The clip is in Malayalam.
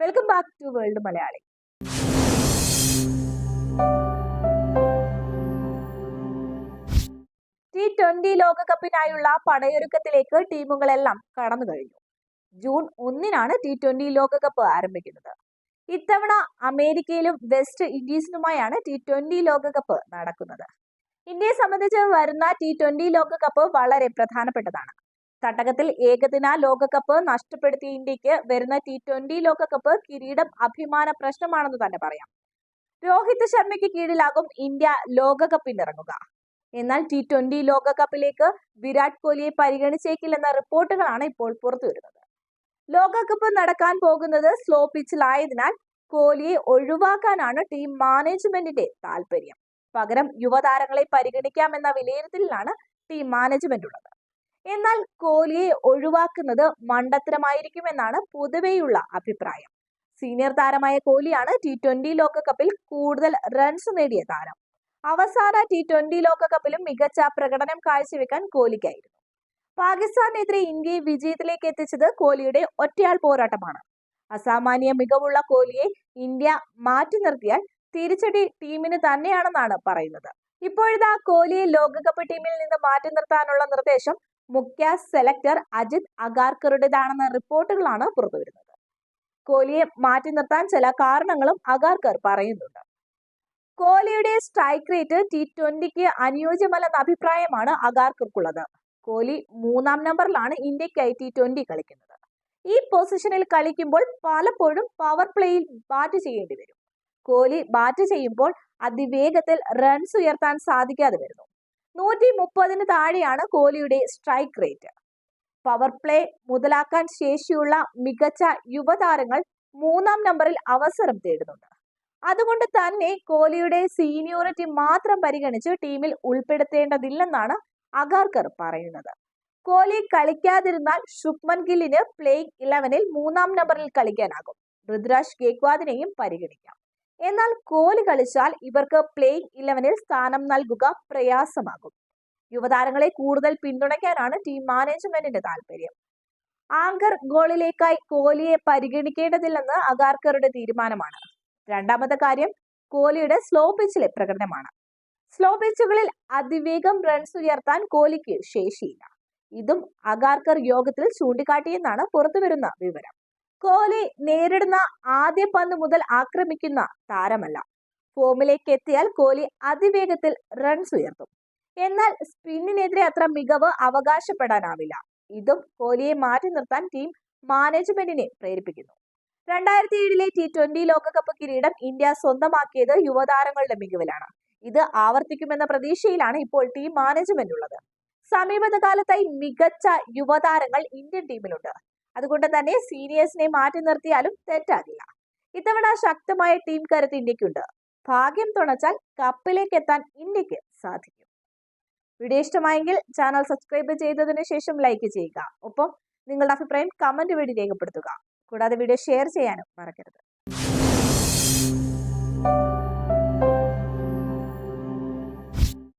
Welcome back to world Malayali T twenty ലോകകപ്പിനായുള്ള പടയൊരുക്കത്തിലേക്ക് ടീമുകളെല്ലാം കടന്നു കഴിഞ്ഞു. ജൂൺ ഒന്നിനാണ് ടി ട്വന്റി ലോകകപ്പ് ആരംഭിക്കുന്നത്. ഇത്തവണ അമേരിക്കയിലും വെസ്റ്റ് ഇൻഡീസിനുമായാണ് ടി ട്വന്റി ലോകകപ്പ് നടക്കുന്നത്. ഇന്ത്യയെ സംബന്ധിച്ച് വരുന്ന ടി ട്വന്റി ലോകകപ്പ് വളരെ പ്രധാനപ്പെട്ടതാണ്. തട്ടകത്തിൽ ഏകദിന ലോകകപ്പ് നഷ്ടപ്പെടുത്തിയ ഇന്ത്യയ്ക്ക് വരുന്ന ടി ട്വന്റി ലോകകപ്പ് കിരീടം അഭിമാന പ്രശ്നമാണെന്ന് തന്നെ പറയാം. രോഹിത് ശർമ്മയ്ക്ക് കീഴിലാകും ഇന്ത്യ ലോകകപ്പിനിറങ്ങുക എന്നാൽ ടി ട്വന്റി ലോകകപ്പിലേക്ക് വിരാട് കോഹ്ലിയെ പരിഗണിച്ചേക്കില്ലെന്ന റിപ്പോർട്ടുകളാണ് ഇപ്പോൾ പുറത്തുവരുന്നത് ലോകകപ്പ് നടക്കാൻ പോകുന്നത് സ്ലോ പിച്ചിലായതിനാൽ കോഹ്ലിയെ ഒഴിവാക്കാനാണ് ടീം മാനേജ്മെന്റിന്റെ താല്പര്യം പകരം യുവതാരങ്ങളെ പരിഗണിക്കാമെന്ന വിലയിരുത്തലിലാണ് ടീം മാനേജ്മെന്റ് ഉള്ളത് എന്നാൽ കോഹ്ലിയെ ഒഴിവാക്കുന്നത് മണ്ടത്തരമായിരിക്കുമെന്നാണ് പൊതുവെയുള്ള അഭിപ്രായം. സീനിയർ താരമായ കോഹ്ലിയാണ് ടി ട്വന്റി ലോകകപ്പിൽ കൂടുതൽ റൺസ് നേടിയ താരം. അവസാന ടി ട്വന്റി ലോകകപ്പിലും മികച്ച പ്രകടനം കാഴ്ചവെക്കാൻ കോഹ്ലിക്കായിരുന്നു. പാകിസ്ഥാനെതിരെ ഇന്ത്യയെ വിജയത്തിലേക്ക് എത്തിച്ചത് കോഹ്ലിയുടെ ഒറ്റയാൾ പോരാട്ടമാണ്. അസാമാന്യ മികവുള്ള കോഹ്ലിയെ ഇന്ത്യ മാറ്റി നിർത്തിയാൽ തിരിച്ചടി ടീമിന് തന്നെയാണെന്നാണ് പറയുന്നത്. ഇപ്പോഴത്തെ കോഹ്ലിയെ ലോകകപ്പ് ടീമിൽ നിന്ന് മാറ്റി നിർത്താനുള്ള നിർദ്ദേശം മുഖ്യ സെലക്ടർ അജിത് അഗാർക്കറുടേതാണെന്ന റിപ്പോർട്ടുകളാണ് പുറത്തുവരുന്നത്. കോഹ്ലിയെ മാറ്റി നിർത്താൻ ചില കാരണങ്ങളും അഗാർക്കർ പറയുന്നുണ്ട്. കോഹ്ലിയുടെ സ്ട്രൈക്ക് റേറ്റ് ടി ട്വന്റിക്ക് അനുയോജ്യമല്ലെന്ന അഭിപ്രായമാണ് അഗാർക്കർക്കുള്ളത്. കോഹ്ലി മൂന്നാം നമ്പറിലാണ് ഇന്ത്യക്കായി ടി ട്വന്റി കളിക്കുന്നത്. ഈ പൊസിഷനിൽ കളിക്കുമ്പോൾ പലപ്പോഴും പവർ പ്ലേയിൽ ബാറ്റ് ചെയ്യേണ്ടി വരും. കോഹ്ലി ബാറ്റ് ചെയ്യുമ്പോൾ അതിവേഗത്തിൽ റൺസ് ഉയർത്താൻ സാധിക്കാതെ വരുന്നു. നൂറ്റി മുപ്പതിന് താഴെയാണ് കോഹ്ലിയുടെ സ്ട്രൈക്ക് റേറ്റ് പവർ പ്ലേ മുതലാക്കാൻ ശേഷിയുള്ള മികച്ച യുവതാരങ്ങൾ മൂന്നാം നമ്പറിൽ അവസരം തേടുന്നുണ്ട്. അതുകൊണ്ട് തന്നെ കോഹ്ലിയുടെ സീനിയോറിറ്റി മാത്രം പരിഗണിച്ച് ടീമിൽ ഉൾപ്പെടുത്തേണ്ടതില്ലെന്നാണ് അഗാർക്കർ പറയുന്നത്. കോഹ്ലി കളിക്കാതിരുന്നാൽ ശുഭ്മൻ ഗില്ലിന് പ്ലേയിങ് ഇലവനിൽ മൂന്നാം നമ്പറിൽ കളിക്കാനാകും. ഋതുരാജ് ഗേക്വാദിനെയും പരിഗണിക്കാം. എന്നാൽ കോഹ്ലി കളിച്ചാൽ ഇവർക്ക് പ്ലേയിങ് ഇലവനിൽ സ്ഥാനം നൽകുക പ്രയാസമാകും. യുവതാരങ്ങളെ കൂടുതൽ പിന്തുണയ്ക്കാനാണ് ടീം മാനേജ്മെന്റിന്റെ താല്പര്യം. ആങ്കർ ഗോളിലേക്കായി കോഹ്ലിയെ പരിഗണിക്കേണ്ടതില്ലെന്ന് അഗാർക്കറുടെ തീരുമാനമാണ്. രണ്ടാമത്തെ കാര്യം കോഹ്ലിയുടെ സ്ലോ പിച്ചിലെ പ്രകടനമാണ്. സ്ലോ പിച്ചുകളിൽ അതിവേഗം റൺസ് ഉയർത്താൻ കോഹ്ലിക്ക് ശേഷിയില്ല. ഇതും അഗാർക്കർ യോഗത്തിൽ ചൂണ്ടിക്കാട്ടിയെന്നാണ് പുറത്തുവരുന്ന വിവരം. കോഹ്ലി നേരിടുന്ന ആദ്യ പന്ത് മുതൽ ആക്രമിക്കുന്ന താരമല്ല. ഫോമിലേക്ക് എത്തിയാൽ കോഹ്ലി അതിവേഗത്തിൽ റൺസ് ഉയർത്തും. എന്നാൽ സ്പിന്നിനെതിരെ അത്ര മികവ് അവകാശപ്പെടാനാവില്ല. ഇതും കോഹ്ലിയെ മാറ്റി നിർത്താൻ ടീം മാനേജ്മെന്റിനെ പ്രേരിപ്പിക്കുന്നു. രണ്ടായിരത്തി ഏഴിലെ ടി ട്വന്റി ലോകകപ്പ് കിരീടം ഇന്ത്യ സ്വന്തമാക്കിയത് യുവതാരങ്ങളുടെ മികവിലാണ്. ഇത് ആവർത്തിക്കുമെന്ന പ്രതീക്ഷയിലാണ് ഇപ്പോൾ ടീം മാനേജ്മെന്റ് ഉള്ളത് സമീപത കാലത്തായി മികച്ച യുവതാരങ്ങൾ ഇന്ത്യൻ ടീമിലുണ്ട്. അതുകൊണ്ട് തന്നെ സീനിയേഴ്സിനെ മാറ്റി നിർത്തിയാലും തെറ്റാകില്ല. ഇത്തവണ ശക്തമായ ടീം കരുത്ത് ഇന്ത്യക്കുണ്ട്. ഭാഗ്യം തുണച്ചാൽ കപ്പിലേക്ക് എത്താൻ ഇന്ത്യയ്ക്ക് സാധിക്കും. വീഡിയോ ഇഷ്ടമായെങ്കിൽ ചാനൽ സബ്സ്ക്രൈബ് ചെയ്തതിനു ശേഷം ലൈക്ക് ചെയ്യുക. ഒപ്പം നിങ്ങളുടെ അഭിപ്രായം കമന്റ് വഴി രേഖപ്പെടുത്തുക. കൂടാതെ വീഡിയോ ഷെയർ ചെയ്യാനും മറക്കരുത്.